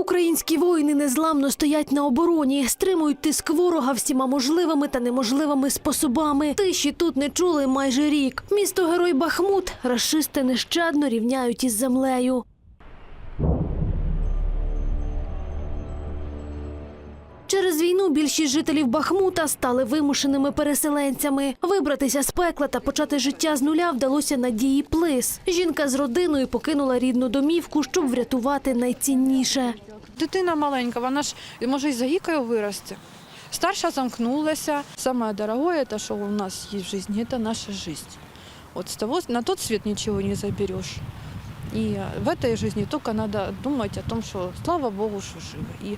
Українські воїни незламно стоять на обороні, стримують тиск ворога всіма можливими та неможливими способами. Тиші тут не чули майже рік. Місто герой Бахмут рашисти нещадно рівняють із землею. Через війну більшість жителів Бахмута стали вимушеними переселенцями. Вибратися з пекла та почати життя з нуля вдалося Надії Плис. Жінка з родиною покинула рідну домівку, щоб врятувати найцінніше. Дитина маленька, вона ж може і загікою вирости. Старша замкнулася. Самое дорогое, это что у нас есть в жизни, это наша жизнь. Вот с того, на тот свет ничего не заберешь. И в этой жизни только надо думать о том, что слава Богу, что живы. И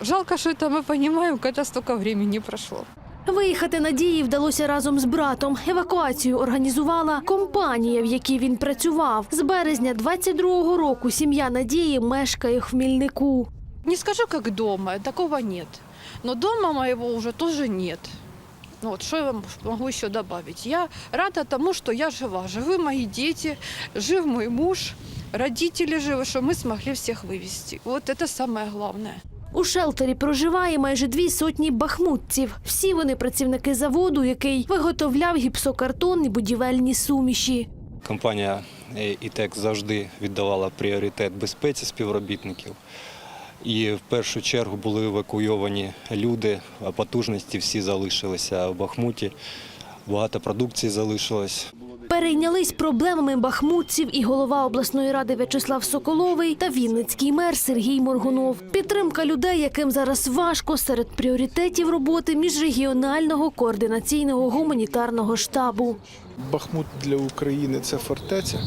жалко, что это мы понимаем, когда столько времени прошло. Виїхати Надії вдалося разом з братом. Евакуацію організувала компанія, в якій він працював. З березня 22-го року сім'я Надії мешкає в Хмільнику. Не скажу, как дома, такого нет. Но дома моего уже тоже нет. Ну вот, что я вам могу еще добавить? Я рада тому, что я жива. Живы мои дети, жив мой муж, родители живы, что мы смогли всех вывести. Вот это самое главное. У шелтері проживає майже дві сотні бахмутців. Всі вони працівники заводу, який виготовляв гіпсокартон і будівельні суміші. Компанія е, «ІТЕК» завжди віддавала пріоритет безпеці співробітників. І в першу чергу були евакуйовані люди, потужності всі залишилися в Бахмуті. Багато продукції залишилось. Перейнялись проблемами бахмутців і голова обласної ради В'ячеслав Соколовий та вінницький мер Сергій Моргунов. Підтримка людей, яким зараз важко, серед пріоритетів роботи міжрегіонального координаційного гуманітарного штабу. Бахмут для України це фортеця,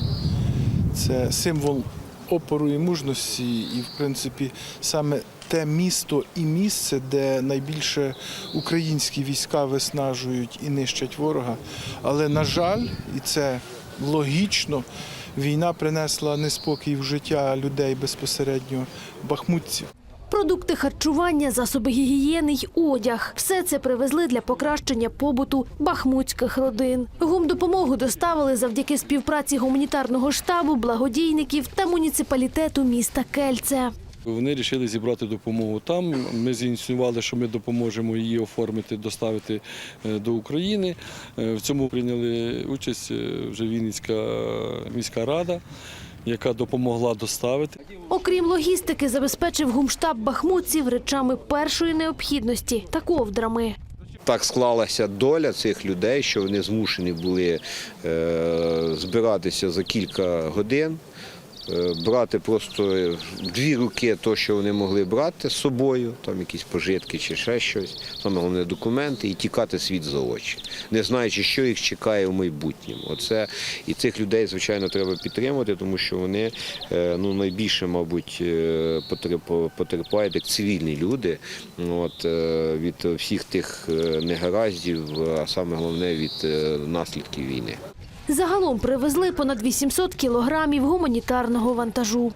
це символ опору і мужності, і, в принципі, саме те місто і місце, де найбільше українські війська виснажують і нищать ворога. Але, на жаль, і це логічно, війна принесла неспокій в життя людей безпосередньо бахмутців. Продукти харчування, засоби гігієни й одяг – все це привезли для покращення побуту бахмутських родин. Гумдопомогу доставили завдяки співпраці гуманітарного штабу, благодійників та муніципалітету міста Кельце. Вони вирішили зібрати допомогу там. Ми зініціювали, що ми допоможемо її оформити, доставити е, до України. Е, В цьому прийняли участь е, вже Вінницька міська рада, яка допомогла доставити. Окрім логістики, забезпечив гумштаб бахмутців речами першої необхідності та ковдрами. Так склалася доля цих людей, що вони змушені були е, збиратися за кілька годин, брати просто дві руки то, що вони могли брати з собою, там якісь пожитки чи ще щось, саме головне документи, і тікати світ за очі, не знаючи, що їх чекає в майбутньому. Оце і цих людей, звичайно, треба підтримати, тому що вони е, ну, найбільше, мабуть, е, потерпають як цивільні люди от, е, від всіх тих е, негараздів, а саме головне від е, наслідків війни. Загалом привезли понад 800 кілограмів гуманітарного вантажу.